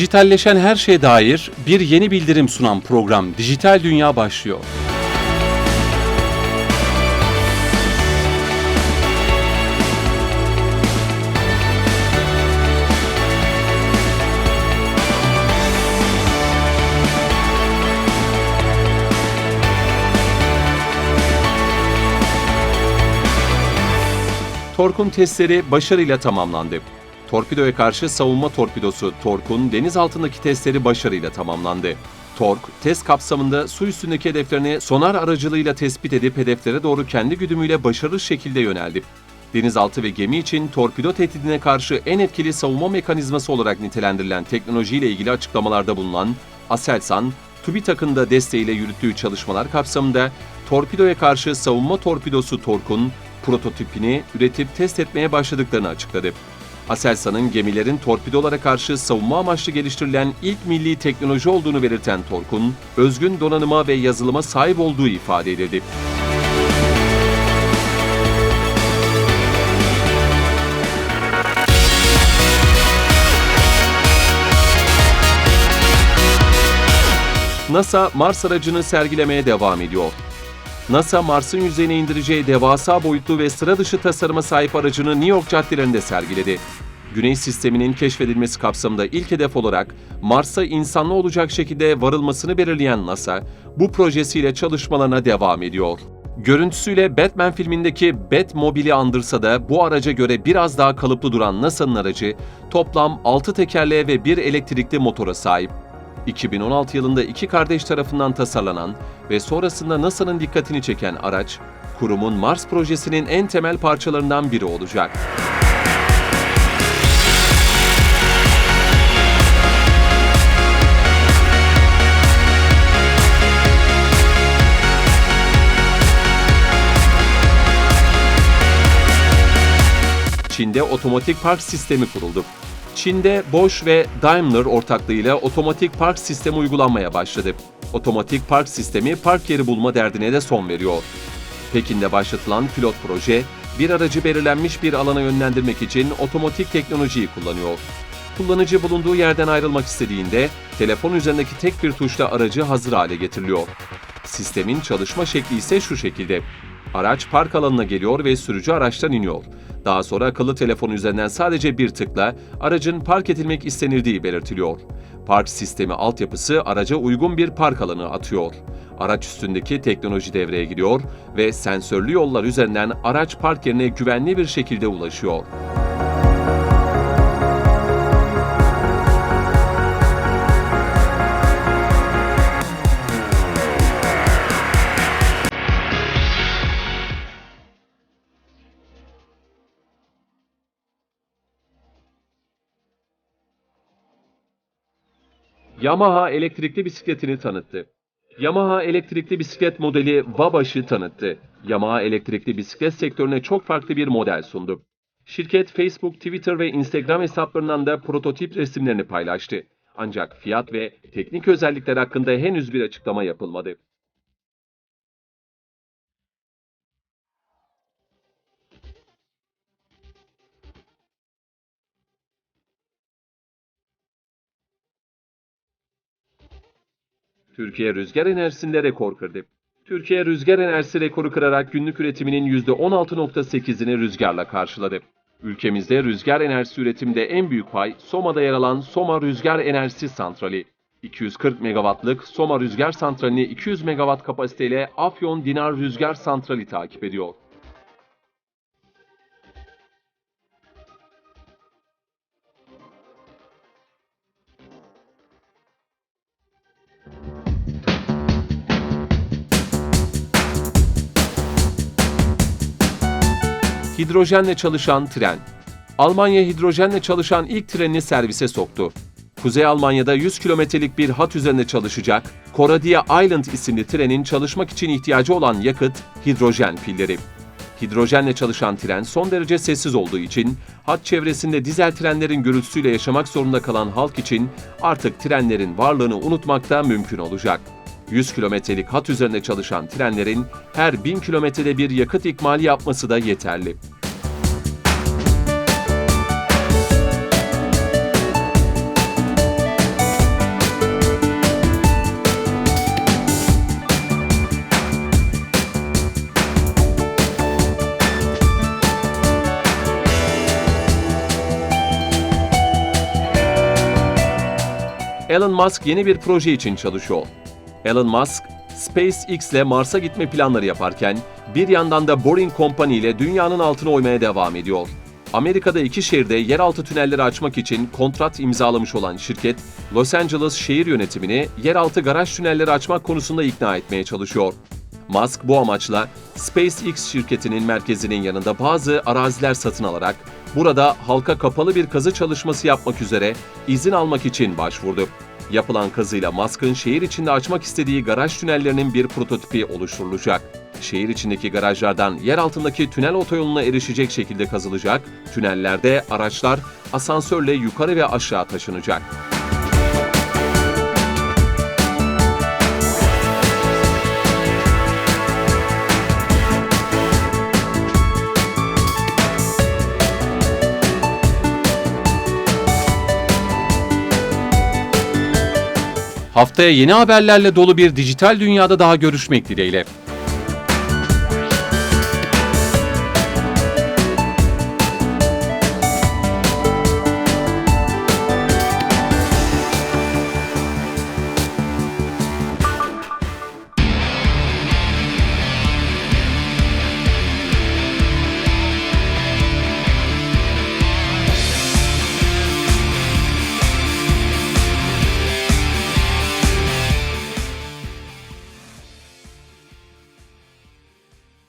Dijitalleşen her şeye dair bir yeni bildirim sunan program Dijital Dünya başlıyor. Tork'un testleri başarıyla tamamlandı. Torpidoya karşı savunma torpidosu Tork'un deniz altındaki testleri başarıyla tamamlandı. Tork, test kapsamında su üstündeki hedeflerini sonar aracılığıyla tespit edip hedeflere doğru kendi güdümüyle başarılı şekilde yöneldi. Denizaltı ve gemi için torpido tehdidine karşı en etkili savunma mekanizması olarak nitelendirilen teknolojiyle ilgili açıklamalarda bulunan Aselsan, TÜBİTAK'ın da desteğiyle yürüttüğü çalışmalar kapsamında torpidoya karşı savunma torpidosu Tork'un prototipini üretip test etmeye başladıklarını açıkladı. Aselsan'ın gemilerin torpidolara karşı savunma amaçlı geliştirilen ilk milli teknoloji olduğunu belirten Tork'un, özgün donanıma ve yazılıma sahip olduğu ifade edildi. NASA Mars aracını sergilemeye devam ediyor. NASA, Mars'ın yüzeyine indireceği devasa boyutlu ve sıra dışı tasarıma sahip aracını New York caddelerinde sergiledi. Güneş sisteminin keşfedilmesi kapsamında ilk hedef olarak Mars'a insanlı olacak şekilde varılmasını belirleyen NASA, bu projesiyle çalışmalarına devam ediyor. Görüntüsüyle Batman filmindeki Batmobile'i andırsa da bu araca göre biraz daha kalıplı duran NASA'nın aracı toplam 6 tekerleğe ve bir elektrikli motora sahip. 2016 yılında iki kardeş tarafından tasarlanan ve sonrasında NASA'nın dikkatini çeken araç, kurumun Mars projesinin en temel parçalarından biri olacak. Çin'de otomatik park sistemi kuruldu. Çin'de Bosch ve Daimler ortaklığıyla otomatik park sistemi uygulanmaya başladı. Otomatik park sistemi park yeri bulma derdine de son veriyor. Pekin'de başlatılan pilot proje, bir aracı belirlenmiş bir alana yönlendirmek için otomatik teknolojiyi kullanıyor. Kullanıcı bulunduğu yerden ayrılmak istediğinde telefon üzerindeki tek bir tuşla aracı hazır hale getiriliyor. Sistemin çalışma şekli ise şu şekilde. Araç park alanına geliyor ve sürücü araçtan iniyor. Daha sonra akıllı telefon üzerinden sadece bir tıkla aracın park edilmek istenildiği belirtiliyor. Park sistemi altyapısı araca uygun bir park alanı atıyor. Araç üstündeki teknoloji devreye giriyor ve sensörlü yollar üzerinden araç park yerine güvenli bir şekilde ulaşıyor. Yamaha elektrikli bisikletini tanıttı. Yamaha elektrikli bisiklet modeli Wabaş'ı tanıttı. Yamaha elektrikli bisiklet sektörüne çok farklı bir model sundu. Şirket Facebook, Twitter ve Instagram hesaplarından da prototip resimlerini paylaştı. Ancak fiyat ve teknik özellikler hakkında henüz bir açıklama yapılmadı. Türkiye rüzgar enerjisinde rekor kırdı. Türkiye rüzgar enerjisi rekoru kırarak günlük üretiminin %16.8'ini rüzgarla karşıladı. Ülkemizde rüzgar enerjisi üretimde en büyük pay Soma'da yer alan Soma Rüzgar Enerjisi Santrali. 240 megawattlık Soma Rüzgar Santrali'ni 200 megawatt kapasiteyle Afyon Dinar Rüzgar Santrali takip ediyor. Hidrojenle çalışan tren. Almanya hidrojenle çalışan ilk trenini servise soktu. Kuzey Almanya'da 100 kilometrelik bir hat üzerinde çalışacak Coradia Island isimli trenin çalışmak için ihtiyacı olan yakıt hidrojen pilleri. Hidrojenle çalışan tren son derece sessiz olduğu için hat çevresinde dizel trenlerin gürültüsüyle yaşamak zorunda kalan halk için artık trenlerin varlığını unutmak da mümkün olacak. 100 kilometrelik hat üzerinde çalışan trenlerin her 1000 kilometrede bir yakıt ikmali yapması da yeterli. Elon Musk yeni bir proje için çalışıyor. Elon Musk, SpaceX ile Mars'a gitme planları yaparken bir yandan da Boring Company ile dünyanın altına oymaya devam ediyor. Amerika'da iki şehirde yeraltı tünelleri açmak için kontrat imzalamış olan şirket, Los Angeles şehir yönetimini yeraltı garaj tünelleri açmak konusunda ikna etmeye çalışıyor. Musk bu amaçla SpaceX şirketinin merkezinin yanında bazı araziler satın alarak burada halka kapalı bir kazı çalışması yapmak üzere izin almak için başvurdu. Yapılan kazıyla Musk'ın şehir içinde açmak istediği garaj tünellerinin bir prototipi oluşturulacak. Şehir içindeki garajlardan yer altındaki tünel otoyoluna erişecek şekilde kazılacak, tünellerde araçlar asansörle yukarı ve aşağı taşınacak. Haftaya yeni haberlerle dolu bir dijital dünyada daha görüşmek dileğiyle.